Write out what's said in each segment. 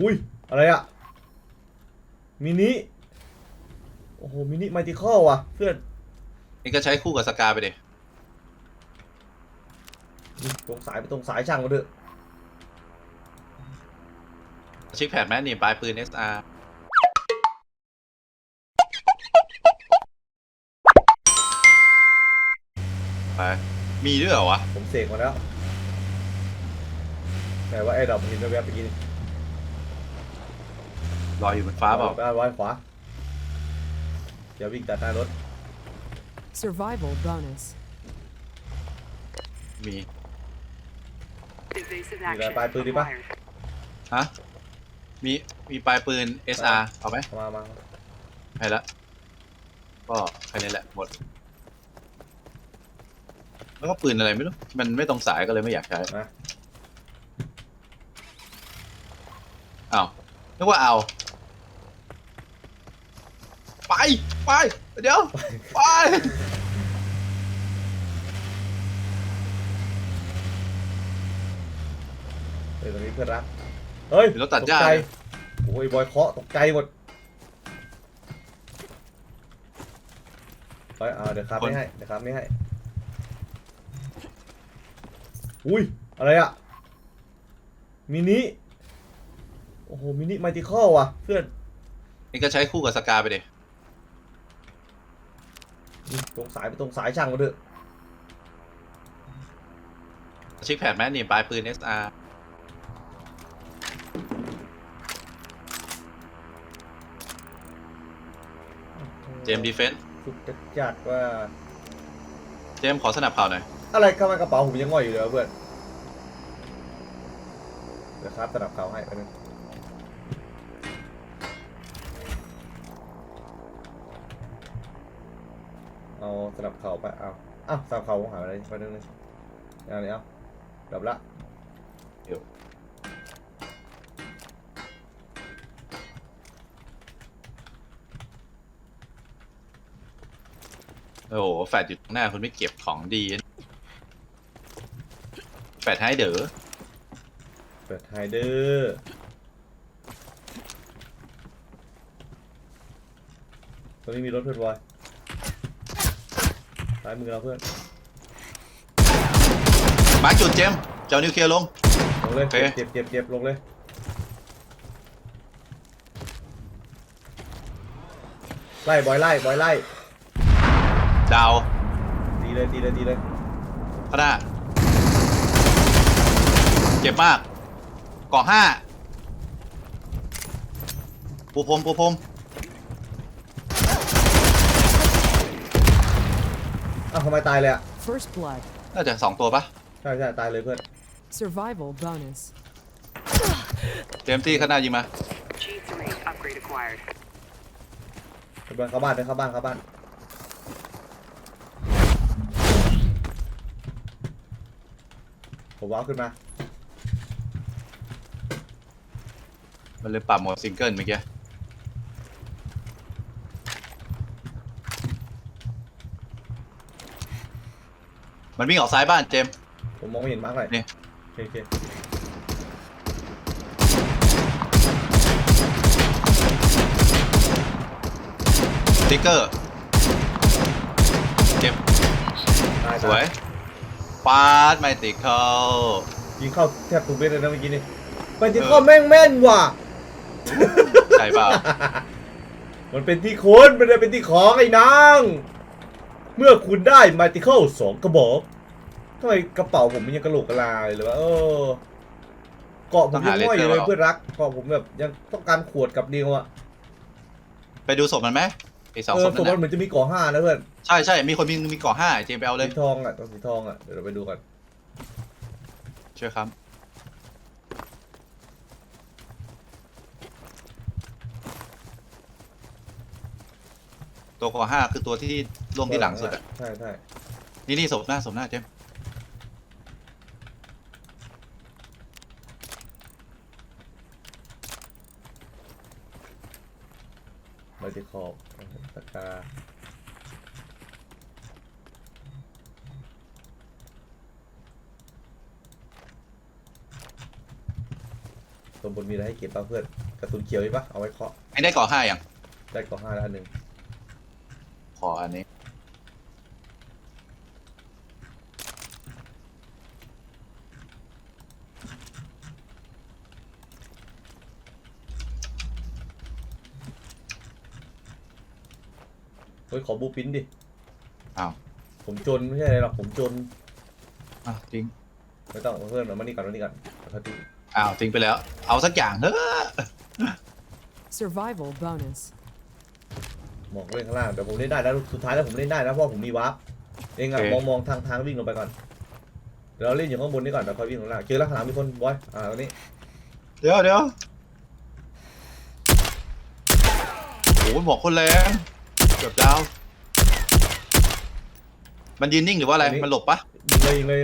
อุ้ย อะไรอะมินิ โอ้โห มินิไมติคอลว่ะ เพื่อนนี่ก็ใช้คู่กับสกาไปดิตรงสายไปตรงสายช่างมาเถอะเช็คแพดไหมนี่ปลายปืน SR ไปมีด้วยเหรอวะ ผมเสกมาแล้ว แต่ว่าไอ้ดอกมันเห็นแวบๆไปกิน ลอยอยู่บนฟ้าเปล่าไปไว้ขวาอย่าวิ่งตัดหน้ารถ Survival bonus. มี Evasive Đi ra action tay tôi đi bác. acquired. ฮะมีมีปลายปืน SR เอาไหมมามาให้ละก็แค่นี้แหละหมด แล้วก็ปืนอะไรไม่รู้ มันไม่ตรงสายก็เลยไม่อยากใช้มาอ้าวนึกว่าเอา ไป ไป เดี๋ยว ไปเดี๋ยวตรงนี้เพื่อนรัก เฮ้ยมีรถตัดหญ้าตกใจเลยโอ้ยบอยเคาะตกใจหมด ไปเอาเดี๋ยวครับไม่ให้ เดี๋ยวครับไม่ให้ อุ้ย อะไรอะมินิ โอ้โห มินิไมติคอลว่ะ เพื่อน นี่ก็ใช้คู่กับสกาไปดิ ตรงสายไปตรงสายช่างมาเถอะเช็คแพดไหมนี่ปลายปืน SR เจมดีเฟนสุดจัดจัดว่า เจมส์ขอสนับข่าวหน่อย อะไรเข้ามากระเป๋าผมยังง่อยอยู่เลยเพื่อนเดี๋ยวครับสนับเขาให้ไปบนึง เอาสนับเขาไปเอาอ้าวสนับเขาผมหาอะไรไปนึงเลยเอาเลยเอาดับละเดี๋ยวโอ้โหแฟดอยู่ตรงหน้าคุณไม่เก็บของดีนะแฟดให้เด๋อเปิดไฮเดอร์ตรงนี้มีรถเพื่อนบอยซ้ายมือเราเพื่อนมาร์คจุดเจมส์เจ้านิวเคลียร์ลง ลงเลยโอเค เจ็บเจ็บเจ็บลงเลยไล่บอยไล่บอยไล่ดาวตีเลยตีเลยตีเลยข้างหน้าเจ็บมากเกาะห้าปูพรมปูพรม อ้าวทำไมตายเลยอะ First blood. น่าจะสองตัวปะใช่ใช่ตายเลยเพื่อน Survival bonus. เจมส์ที่ข้างหน้ายิงมา G3 upgrade acquired. เพื่อนเข้าบ้านเลยเข้าบ้านเข้าบ้าน ผมว้าวขึ้นมา มันเลยปรับโหมดซิงเกิลเมื่อกี้ มันวิ่งออกซ้ายบ้านเจมส์ ผมมองไม่เห็นมาร์กเลยนี่ โอเคโอเคสติ๊กเกอร์เก็บตายสวยปาดไม่ติดเขายิงเข้าแทบทุกเม็ดเลยนะเมื่อกี้นี่ไปที่ข้อแม่งแม่นว่ะ ใช่เปล่า มันเป็นที่คนไม่ได้เป็นที่ของไอ้นาง เมื่อคุณได้มัลติเคิลสองกระบอกทำไมกระเป๋าผมมันยังกระโหลกกระลาเลยหรือว่าเออเกาะผมยังง่อยอยู่เลยเพื่อนรักเกาะผมแบบยังต้องการขวดกับเดียวอะไปดูศพมันไหมไอสองเอศอพสมมนั่ตินเหมือนจะมีเกาะห้านะเพื่อนน่ะใช่ใช่มีคนมีมีเกาะห้าเจมส์ไปเอาเลยสีทองอะตัวสีทองอะเดี๋ยวเราไปดูกันช่วยครับตัวเกาะห้าคือตัวที่ ลงที่หลังสุดอะใช่ใช่นี่นี่ศพหน้าศพหน้าเจมส์มัลติคอลตะกาตัวบนมีอะไรให้เก็บบ้างเพื่อนกระสุนเขียวอีกปะเอาไว้เคาะไอ้ได้ก่อห้ายังได้ก่อห้าแล้วอันหนึ่งขออันนี้ ขอบูปินดิอ้าว ผมจนไม่ใช่อะไรหรอกผมจนอ้าวทิ้งไม่ต้องเพื่อนเอามานี่ก่อนมานี่ก่อนเอาเข้าที่อ้าวทิ้งไปแล้ว เอาสักอย่างเถอะ Survival bonus. มองเล่นข้างล่างเดี๋ยวผมเล่นได้แล้วสุดท้ายแล้วผมเล่นได้นะเพราะผมมีวาร์ปเองอะมองมองทางทางวิ่งลงไปก่อนเดี๋ยวเราเล่นอยู่ข้างบนนี่ก่อนเดี๋ยวค่อยวิ่งลงล่างเจอแล้วข้างหลังมีคนบอยอ่าตรงนี้เดี๋ยวเดี๋ยวโอ้โหบอกคนแรงเกือบดาวมันยืนนิ่งหรือว่าอะไร มันหลบปะยิงเลยยิงเลย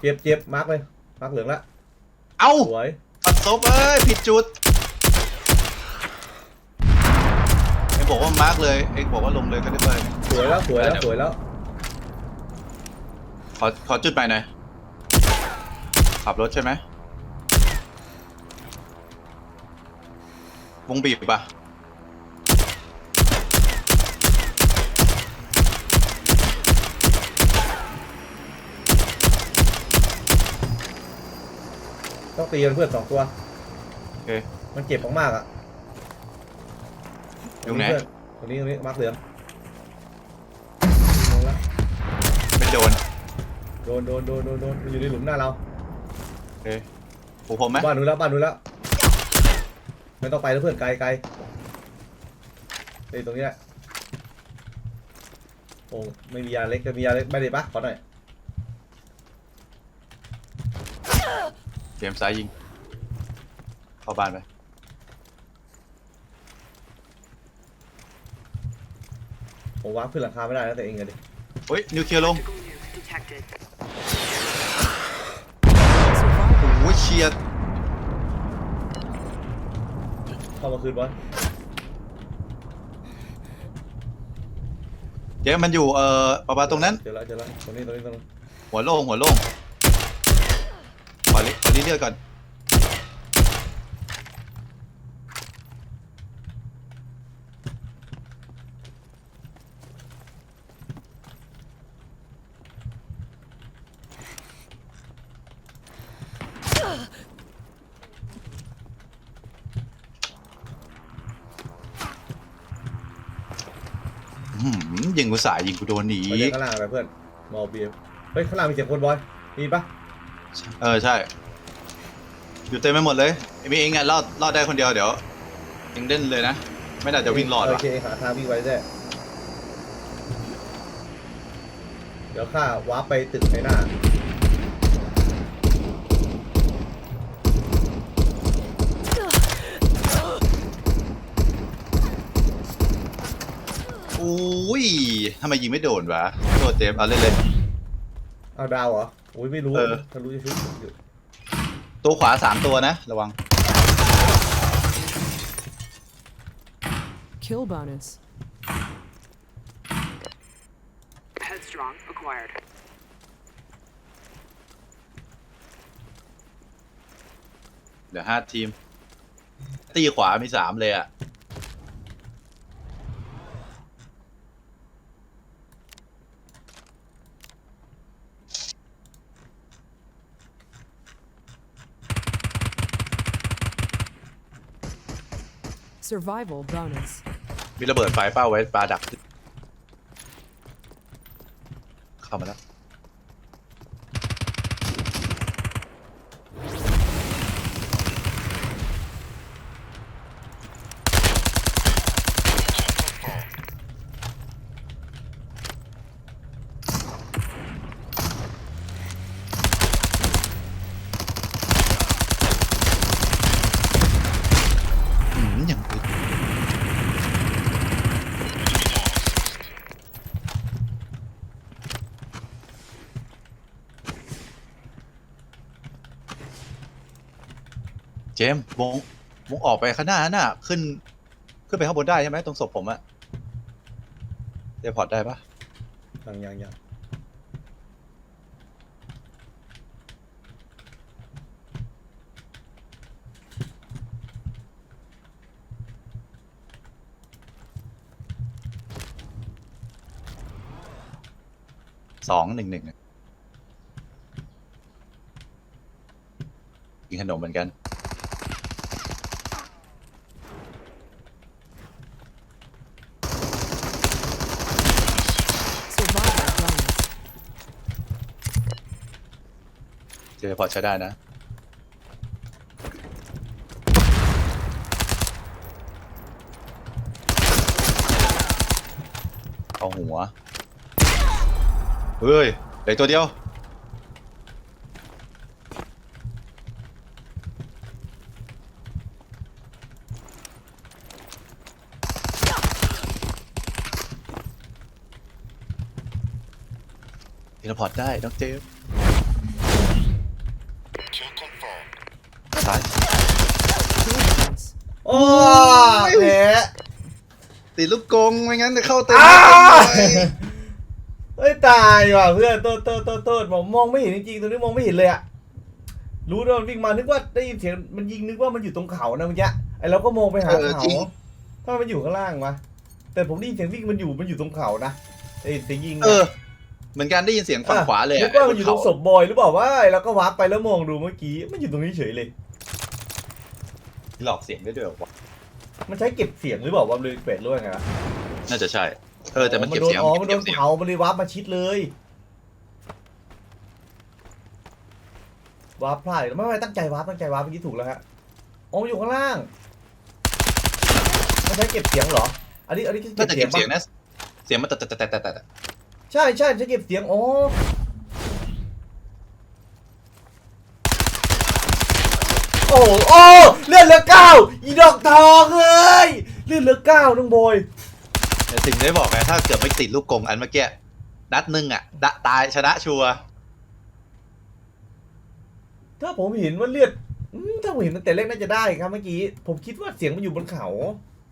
เจ็บเจ็บมาร์กเลยมาร์กเหลืองละเอ้าสวยปัดซบเอ้ยผิดจุดเอ็งบอกว่ามาร์กเลยเอ็งบอกว่าลงเลยก็ได้ไปสวยแล้วสวยแล้วสวยแล้วขอขอจุดไปหน่อยขับรถใช่ไหมวงบีบปะ ต้องตีกันเพื่อนสองตัวโอเค มันเจ็บมากๆอะอยู่ไหน เพื่อนตรงนี้ตรงนี้มาร์กเหลืองลงละไม่โดนโดนโดนโดนโดนโดนมันอยู่ในหลุมหน้าเรา โอเคผูผมไหมบ้านนู้นแล้วบ้านนู้นแล้วไม่ต้องไปแล้วเพื่อนไกลไกลนี่ตรงนี้แหละโอ้ไม่มียาเล็กจะมียาเล็กไม่ได้ปะขอหน่อย เกมซ้ายยิง เข้าบ้านไป ผมวางขึ้นหลังคาไม่ได้นะแต่เองอะดิเฮ้ย นิวเคลียร์ลง Tactical nuke detected. Survival. โอ้ยเชียร์เข้ามาคืนบอลเจ๊มันอยู่ เอ่อประมาณตรงนั้น เจอแล้วเจอแล้วตรงนี้ตรงนี้ตรงนี้หัวโล่งหัวโล่ง ขอลิขอลิเลือดก่อน อื้อหือยิงกูสายยิงกูโดนหนีไปเล่นข้างล่างไปเพื่อนมอลเบียเฮ้ยข้างล่างมีเสียงคนบอยมีปะ เออใช่ อยู่เต็มไปหมดเลยมีเองอะรอดรอดได้คนเดียวเดี๋ยวเองเล่นเลยนะ ไม่น่าจะวิ่งรอดโอว่ะเคหาทางวิ่งไว้ได้เดี๋ยวข้าวาร์ปไปตึกในหน้าอุ้ยทำไมยิงไม่โดนวะโทษเจมส์เอาเล่นเลย เอาดาวเหรออุ้ยไม่รู้เออ ถ้ารู้จะชุดอยู่ ตัวขวาสามตัวนะ ระวัง Kill bonus. Headstrong acquired. เหลือห้าทีม ตีขวามีสามเลยอะ Survival bonus. มีระเบิดไฟเป้าไว้ปลาดัก เจมส์วงวงออกไปข้างหน้าหน้าขึ้น ขึ้นไปข้างบนได้ใช่ไหมตรงศพผมอะเดพอร์ตได้ปะยังยังยังสองหนึ่งหนึ่งกินขนมเหมือนกัน เจอพอใช้ได้นะ เอาหัว เฮ้ยเหลือตัวเดียว ทีละพอร์ตได้น้องเจมส์าย Kill bonus. โอ้แพ้ติดลูกกงไม่งั้นจะเข้าเต็มอ้าเต็มเลยเฮ้ยตายว่ะเพื่อนโทษโทษโทษโทษผมมองไม่เห็นจริงๆตรงนี้มองไม่เห็นเลยอะรู้ว่ามันวิ่งมานึกว่าได้ยินเสียงมันยิงนึกว่ามันอยู่ตรงเขานะเมื่อกี้ไอเราก็มองไปหาเออเขาจริงถ้ามันอยู่ข้างล่างวะแต่ผมได้ยินเสียงวิ่งมันอยู่มันอยู่ตรงเขานะไอเสียงยิงเออเหมือนกันได้ยินเสียงฝั่งขวาเลยนึอะกว่ามันอยู่ตรงศพบอยหรือเปล่าว่าเราก็วาร์ปไปแล้วมองดูเมื่อกี้มันอยู่ตรงนี้เฉยเลย หลอกเสียงได้ด้วยเหรอวะมันใช้เก็บเสียงหรือเปล่าวะเลยเป็ดหรือว่าไงวะน่าจะใช่ เออแต่มันเก็บโดนเสียงอ๋อมันโดเก็นบเสียงเผามันเลยวาร์ปมาชิดเลยวาร์ปพลาดอีกแล้วไม่ไม่ตั้งใจวาร์ปตั้งใจวาร์ปเมื่อกี้ถูกแล้วฮะอ๋อมันอยู่ข้างล่างมันใช้เก็บเสียงเหรอ อันนี้อันนี้คือน่าจะเก็เก็บบเสีเสียยงงปะนะเสียงมันแต่แต่แต่แต่แต่ใช่ใช่ใช้เก็บเสียงอ๋อ โอ้โหโอ้เลือดเหลือเก้าอีดอกทองเอ้ยเลือดเหลือเก้าน้องบอยแต่ถึงได้บอกไงถ้าเกิดไม่ติดลูกกงอันเมื่อกี้นัดหนึ่งอะดะตายชนะชัวร์ถ้าผมเห็นว่าเลือดอืมถ้าผมเห็นตั้งแต่แรกน่าจะได้ครับเมื่อกี้ผมคิดว่าเสียงมันอยู่บนเขาเ